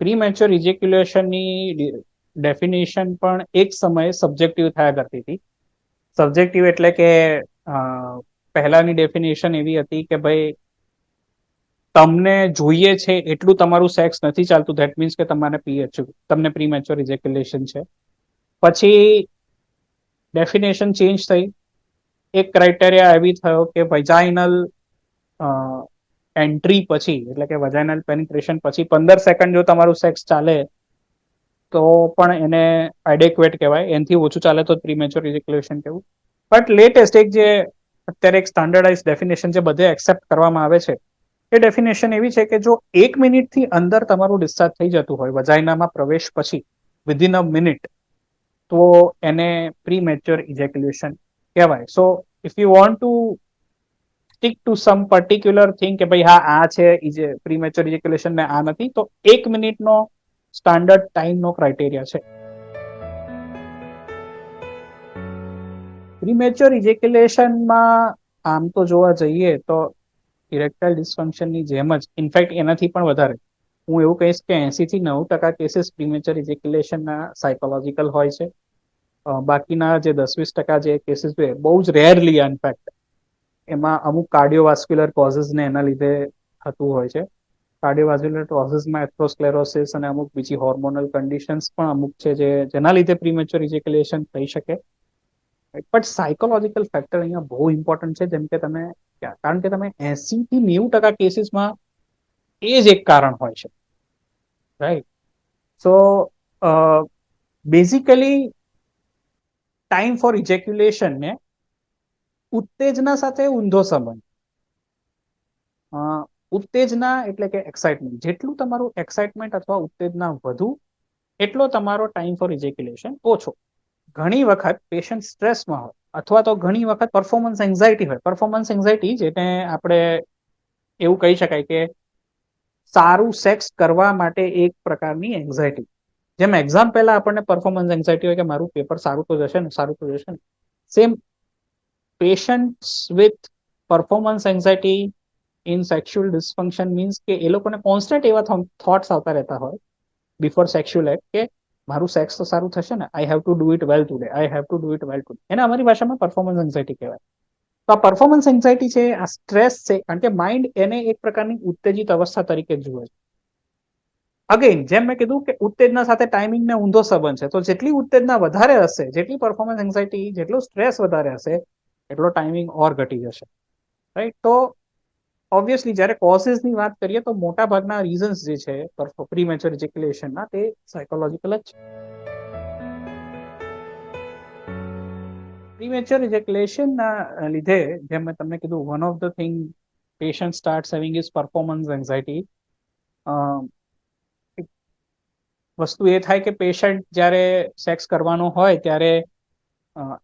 Pre mature ઇજેક્યુલેશનની definition પણ એક સમયે સબ્જેક્ટિવ થયા કરતી હતી. સબ્જેક્ટિવ એટલે કે પહેલાની ડેફિનેશન એવી હતી કે ભાઈ, તમને જોઈએ છે એટલું તમારું સેક્સ નથી ચાલતું. ધેટ મીન્સ કે તમારે પીએચ તમને પ્રી મેચ્યોર ઇજેક્યુલેશન છે. પછી ડેફિનેશન ચેન્જ થઈ. એક ક્રાઇટેરિયા એવી થયો કે વજાઇનલ એન્ટ્રી પછી, એટલે કે વજાઇનલ પેનિટ્રેશન પછી પંદર સેકન્ડ જો તમારું સેક્સ ચાલે, તો પણ એને એડેક્વેટ કહેવાય. એનાથી ઓછું ચાલે તો પ્રીમેચ્યોર ઇજેક્યુલેશન કહેવું બટ લેટેસ્ટ એક જે અત્યારે એક સ્ટાન્ડર્ડાઇઝ ડેફિનેશન જે બધે એક્સેપ્ટ કરવામાં આવે છે, એ ડેફિનેશન એવી છે કે જો એક મિનિટથી અંદર તમારું ડિસ્ચાર્જ થઈ જતું હોય વજાઇનામાં પ્રવેશ પછી વિધિન અ મિનિટ તો એને પ્રી મેચ્યોર ઇજેક્યુલેશન કહેવાય. So if you want to stick to some particular thing કે ભાઈ હા, આ છે પ્રીમેચ્યોર ઇજેક્યુલેશન ને આ નથી, તો એક મિનિટનો સ્ટાન્ડર્ડ ટાઈમનો ક્રાઇટેરિયા છે. પ્રીમેચ્યોર ઇજેક્યુલેશનમાં આમ તો જોવા જઈએ તો ઇરેક્ટાઇલ ડિસફંક્શનની જેમ જ ઇનફેક્ટ એનાથી પણ વધારે. હું એવું કહીશ કે એસીથી નવ ટકા કેસીસ પ્રીમેચ્યોર ઇજેક્યુલેશનના સાયકોલોજીકલ હોય છે. બાકીના જે દસ વીસ ટકા જે કેસીસ છે બહુ જ રેરલી ઇનફેક્ટ એમાં અમુક કાર્ડિયોવાસ્ક્યુલર કોઝિસને એના લીધે થતું હોય છે. કાર્ડિયોવાસ્ક્યુલર કોઝિસમાં એથ્રોસ્ક્લેરોસિસ અને અમુક બીજી હોર્મોનલ કન્ડિશન્સ પણ અમુક છે જે, જેના લીધે પ્રીમેચ્યોર ઇજેક્યુલેશન થઈ શકે. બટ સાયકોલોજીકલ ફેક્ટર અહીંયા બહુ ઇમ્પોર્ટન્ટ છે. જેમ કે તમે કારણ કે તમે એસી થી નેવું ટકા કેસીસમાં એ જ એક કારણ હોય છે. Right so basically time for ejaculation ને ઉત્તેજના સાથે ઊંધો સંબંધ. ઉત્તેજના એટલે કે એક્સાઇટમેન્ટ જેટલું તમારું એક્સાઇટમેન્ટ અથવા ઉત્તેજના વધુ, એટલો તમારો ટાઈમ ફોર ઇજેક્યુલેશન ઓછો. ઘણી વખત પેશન્ટ સ્ટ્રેસમાં હોય, અથવા તો ઘણી વખત પરફોર્મન્સ એન્ઝાયટી હોય. પરફોર્મન્સ એન્ઝાયટી જેને આપણે એવું કહી શકાય કે સારું સેક્સ કરવા માટે એક પ્રકારની એન્ઝાયટી જેમ એક્ઝામ પહેલા આપણને પરફોર્મન્સ એન્ઝાયટી હોય કે મારું પેપર સારું તો જશે ને, સારું તો જશે ને. Same patients with performance anxiety in sexual dysfunction means કે એ લોકોને કોન્સ્ટન્ટ એવા થોટ્સ આવતા રહેતા હોય બિફોર સેક્સ્યુઅલ એક્ટ કે મારું સેક્સ તો સારું થશે ને I have to do it well today I have to do it well today એને અમારી ભાષામાં પરફોર્મન્સ એન્ઝાયટી કહેવાય. તો આ પરફોર્મન્સ એન્ઝાયટી છે, આ સ્ટ્રેસ છે, કારણ કે માઇન્ડ એને એક પ્રકારની ઉત્તેજિત અવસ્થા તરીકે જુએ છે. અગેન જેમ મેં કીધું કે ઉત્તેજના સાથે ટાઈમિંગ ને ઊંધો સંબંધ છે, તો જેટલી ઉત્તેજના વધારે હશે, જેટલી પરફોર્મન્સ એન્ઝાયટી જેટલો સ્ટ્રેસ વધારે હશે એટલો ટાઈમિંગ ઓર ઘટી જશે. રાઈટ તો ઓબ્વિયસલી જ્યારે કોઝિસની વાત કરીએ તો મોટા ભાગના રીઝન્સ જે છે પ્રીમેચ્યોર ઇજેક્યુલેશનના તે સાયકોલોજીકલ જ છે. પ્રીમેચ્યોર ઇજેક્યુલેશનના લીધે જેમ મેં તમને કીધું one of the thing patient start having is performance anxiety વસ્તુ એ થાય કે પેશન્ટ જ્યારે સેક્સ કરવાનો હોય ત્યારે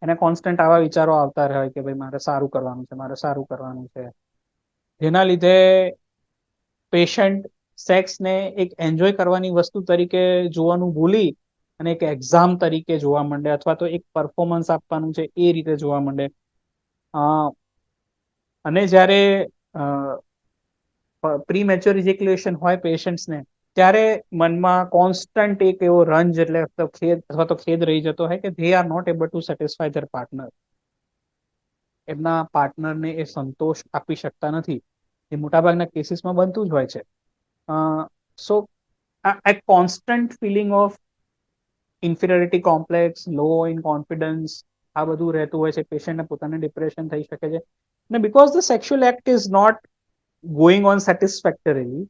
એને કોન્સ્ટન્ટ આવા વિચારો આવતા રહે કે ભાઈ મારે સારું કરવાનું છે, મારે સારું કરવાનું છે. જેના લીધે પેશન્ટ સેક્સને એક એન્જોય કરવાની વસ્તુ તરીકે જોવાનું ભૂલી અને એક એક્ઝામ તરીકે જોવા માંડે અથવા તો એક પરફોર્મન્સ આપવાનું છે એ રીતે જોવા માંડે. અને જ્યારે પ્રી મેચ્યોર ઇજેક્યુલેશન હોય પેશન્ટ્સને ત્યારે મનમાં કોન્સ્ટન્ટ એક એવો રંજ એટલે ખેદ, અથવા તો ખેદ રહી જતો હોય કે they are not able to satisfy their partner એમના પાર્ટનરને એ સંતોષ આપી શકતા નથી. એ મોટાભાગના કેસીસમાં બનતું જ હોય છે. સો આ constant feeling of inferiority complex low in confidence આ બધું રહેતું હોય છે. પેશન્ટને પોતાને ડિપ્રેશન થઈ શકે છે. અને because the sexual act is not going on satisfactorily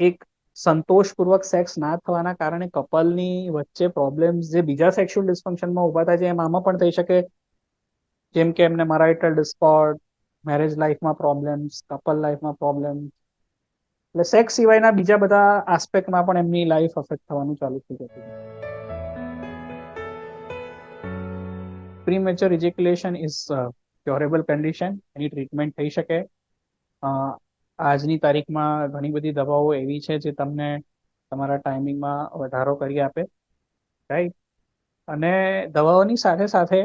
એક સંતોષપૂર્વક સેક્સ ના થવાના કારણે કપલની વચ્ચે પ્રોબ્લેમ્સ જે બીજા સેક્સ્યુઅલ ડિસ્ફંક્શનમાં ઊભા થાય છે, એમ આમાં પણ થઈ શકે. જેમ કે એમને મરાઇટલ ડિસ્કોર્ડ મેરેજ લાઈફમાં પ્રોબ્લેમ્સ કપલ લાઈફમાં પ્રોબ્લેમ્સ એટલે સેક્સ સિવાયના બીજા બધા આસ્પેક્ટમાં પણ એમની લાઈફ અફેક્ટ થવાનું ચાલુ થઈ જતું premature ejaculation is curable condition any treatment થઈ શકે. આજની તારીખમાં ઘણી બધી દવાઓ એવી છે જે તમને તમારા ટાઈમિંગમાં વધારો કરી આપે. રાઈટ અને દવાઓની સાથે સાથે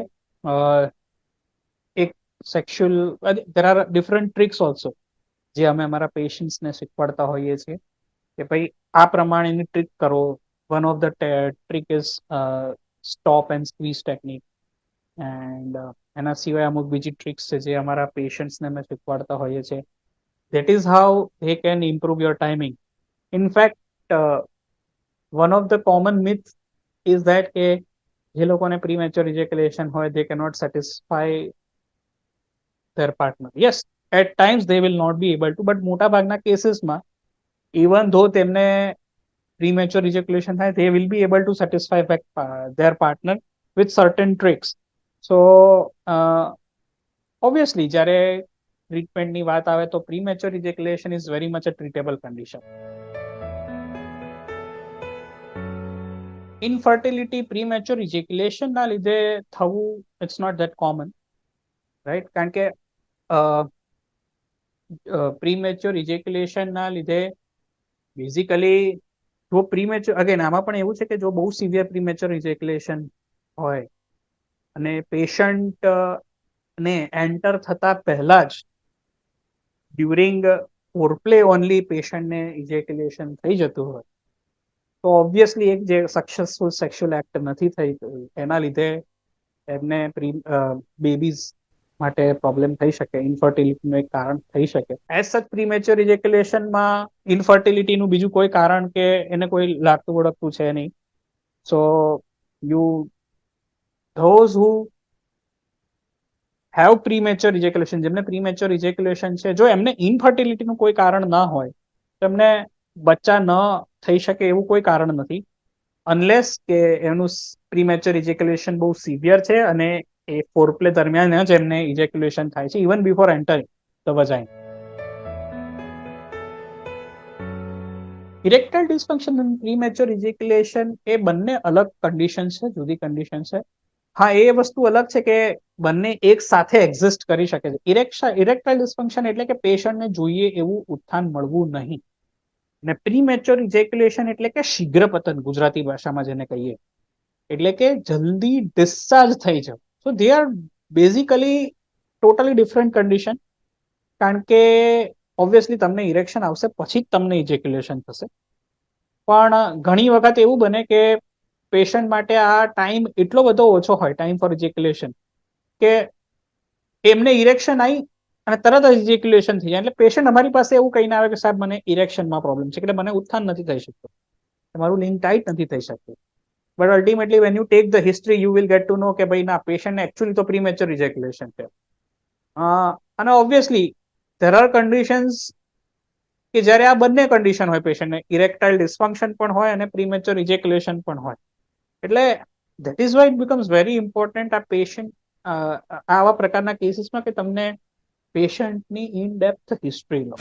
એક sexual there are different tricks also જે અમે અમારા પેશન્ટ્સને શીખવાડતા હોઈએ છીએ કે ભાઈ આ પ્રમાણેની ટ્રીક કરો. One of the trick is stop and squeeze technique and એના સિવાય અમુક બીજી ટ્રિક્સ છે જે અમારા પેશન્ટ્સને અમે શીખવાડતા હોઈએ છીએ. That is how they can improve your timing in fact one of the common myth is that કે જે લોકોને પ્રી મેચ્યોર ઇજેક્યુલેશન હોય they cannot satisfy their partner yes at times they will not be able to but મોટા ભાગના કેસીસમાં even though તેમને premature ejaculation થાય they will be able to satisfy back, uh, their partner with certain tricks. So uh, obviously જ્યારે ટ્રીટમેન્ટની વાત આવે તો premature ejaculation is very much a treatable condition infertility premature ઇજેક્યુલેશનના લીધે થવું it's not that common right કારણ કે premature ઇજેક્યુલેશનના લીધે બેઝિકલી જો પ્રીમેચ્યોર અગેન આમાં પણ એવું છે કે જો બહુ સિવિયર પ્રીમેચ્યોર ઇજેક્યુલેશન હોય અને પેશન્ટ ને એન્ટર થતા પહેલા જ ડ્યુરિંગ ફોરપ્લે ઓનલી પેશન્ટને ઇજેક્યુલેશન થઈ જતું હોય, તો ઓબ્વિયસલી એક જે સક્સેસફુલ સેક્સ્યુઅલ એક્ટ નથી થઈ એના લીધે એમને પ્રી બેબીઝ માટે પ્રોબ્લેમ થઈ શકે ઇન્ફર્ટિલિટીનું એક કારણ થઈ શકે. એઝ સચ પ્રીમેચ્યોર ઇજેક્યુલેશનમાં ઇન્ફર્ટિલિટીનું બીજું કોઈ કારણ કે એને કોઈ લાગતું ઓળખતું છે નહીં. So you those who have premature ejaculation જેમને પ્રીમેચ્યોર ઇજેક્યુલેશન છે, જો એમને ઇન્ફર્ટિલિટીનું કોઈ કારણ ના હોય, તેમને બચ્ચા ન થઈ શકે એવું કોઈ કારણ નથી અનલેસ કે એનું પ્રીમેચ્યોર ઇજેક્યુલેશન બહુ સિવિયર છે અને એ ફોરપ્લે દરમિયાન જ એમને ઇજેક્યુલેશન થાય છે even before entering the vagina erectile dysfunction અને પ્રીમેચ્યોર ઇજેક્યુલેશન એ બંને અલગ કન્ડિશન છે, જુદી કન્ડિશન છે. હા, એ વસ્તુ અલગ છે કે બંને એક સાથે એક્ઝિસ્ટ કરી શકે છે. ઇરેક્શન ઇરેક્ટાઇલ ડિસફંક્શન એટલે કે પેશન્ટને જોઈએ એવું ઉત્થાન મળવું નહીં. ને પ્રીમેચ્યોર ઇજેક્યુલેશન એટલે કે શીઘ્ર પતન ગુજરાતી ભાષામાં જેને કહીએ. એટલે કે જલ્દી ડિસ્ચાર્જ થઈ જાવ so they are basically totally different condition કારણ કે ઓબ્વિયસલી તમને ઇરેક્શન આવશે, પછી જ તમને ઇજેક્યુલેશન થશે. પણ ઘણી વખત એવું બને કે પેશન્ટ માટે આ ટાઈમ એટલો બધો ઓછો હોય ટાઈમ ફોર ઇજેક્યુલેશન કે એમને ઇરેક્શન આવી અને તરત જ ઇજેક્યુલેશન થઈ જાય. એટલે પેશન્ટ અમારી પાસે એવું કહીને આવે કે, સાહેબ, મને ઇરેક્શનમાં પ્રોબ્લેમ છે. એટલે મને ઉત્થાન નથી થઈ શકતો. તમારું લિંક ટાઈટ નથી થઈ શકતું. But ultimately when you take the history you will get to know કે ભાઈ, ના પેશન્ટને એકચ્યુઅલી તો પ્રીમેચ્યોર ઇજેક્યુલેશન છે. અને ઓબ્વિયસલી ધેર આર કન્ડિશન્સ કે જ્યારે આ બંને કન્ડિશન હોય પેશન્ટને ઇરેક્ટાઇલ ડિસ્ફંક્શન પણ હોય અને પ્રીમેચ્યોર ઇજેક્યુલેશન પણ હોય. એટલે that is why it becomes very important આ પેશન્ટ આવા પ્રકારના કેસીસમાં કે તમને પેશન્ટની ઇન ડેપ્થ હિસ્ટ્રી લો.